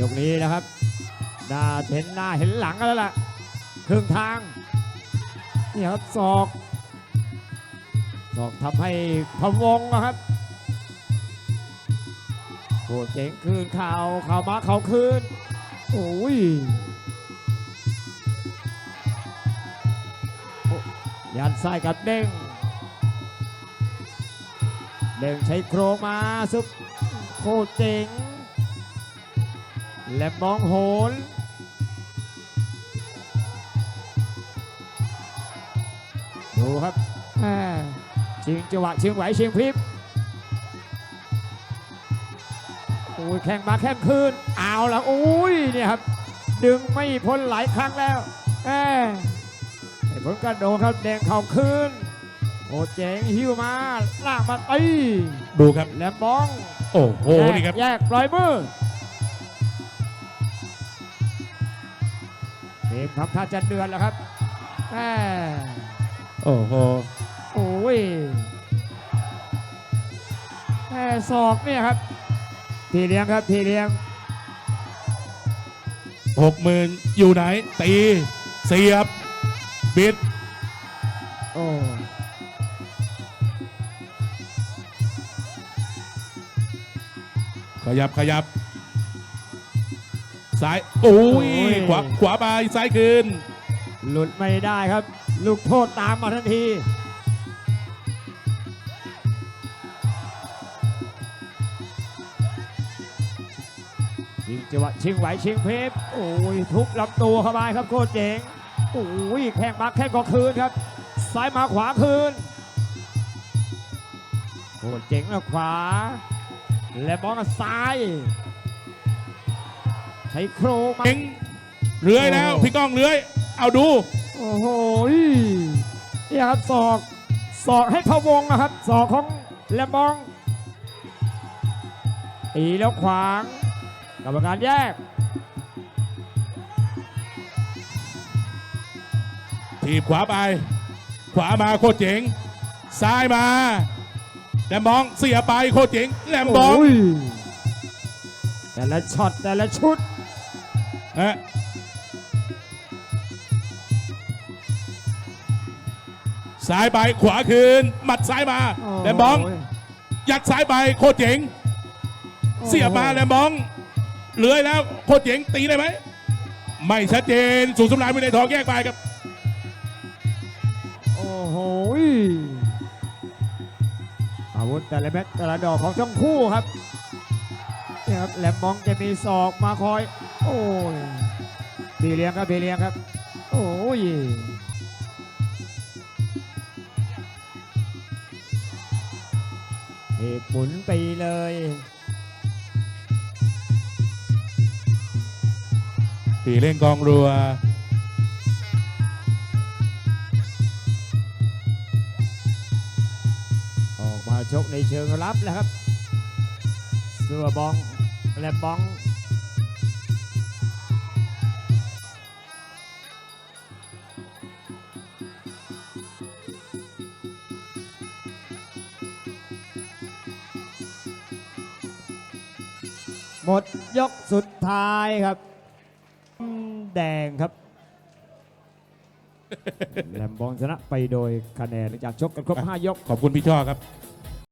ยกนี้นะครับหน้าเห็นหน้าเห็นหลังกันแล้วล่ะครึ่งทางนี่ครับศอกศอกทำให้พะวงนะครับโคเจ๋งคืนข่าวข่าวมาข่าวคืนโอ้ยอยันไส้กับเด้ง เด้งใช้โครงมาซุปโคตรเจ๋งและมองโหนดูครับแม่ชิงจังหวะชิงไหวชิงพริบโอ้ยแข่งมาแข่งคืนเอาละโอ้ยเนี่ยครับ ดึงไม่พ้นหลายครั้งแล้วแม่ไอ้ผลกระโดดครับแดงเข่าคืน โอ้เจ๋งหิ้วมาลากมาตีดูครับ แหลมบ้อง โอ้โหนี่ครับ แยกปล่อยมือเกมทำท่าจะเดือนแล้วครับแม่โอ้โหโอ้ยแม่ศอกเนี่ยครับพี่เลี้ยงครับพี่เลี้ยงหกหมื่นอยู่ไหน ตี เสียบ บิด โอ้ ขยับขยับ ซ้ายโอ้ย ขวาขวาไปซ้ายคืน หลุดไม่ได้ครับ ลูกโทษตามมาทันทีชิงจังหวะชิงไหวชิงเพฟโอ้ยทุบลำตัวเข้าไปครับโคตรเจ๋งโอ้ยแข้งมาแข้งก็คืนครับ ซ้ายมาขวาคืนโคตรเจ๋งแล้วขวา และมองกับซ้าย ใช้โครงมา เอ็งเลื้อยแล้วโอ้พี่ก้องเลื้อย เอาดู โอ้โหนี่ครับศอกศอกให้พะวงนะครับศอกของแลมบองตีแล้วขวางกรรมการแยกทีบขวาไป ขวามาโคตรเจ๋ง ซ้ายมา แหลมบองเสียไปโคตรเจ๋งแหลมบองโยแต่ละช็อตแต่ละชุดฮะซ้ายไปขวาคืนหมัดซ้ายมาแหลมบอง ยัดซ้ายไปโคตรเจ๋งเสียบมาแหลมบองเลื้อยแล้วโคตรเจ๋งตีได้ไหมไม่ชัดเจนสูงสำรานวินัยทองแยกไปครับ โอ้โห อาวุธแต่ละเม็ดแต่ละดอกของทั้งคู่ครับนี่ครับแหลมมองจะมีศอกมาคอย โอ้ยพี่เลี้ยงครับพี่เลี้ยงครับ โอ้ยเหตุหมุนไปเลยปีเล่นกองรัว ชกในเชิงรับแล้วครับเสือบองแลมบองหมดยกสุดท้ายครับ แดงครับแลมบองชนะไปโดยคะแนนจากชกกันครบ 5 ยก ขอบคุณพี่ช่อครับ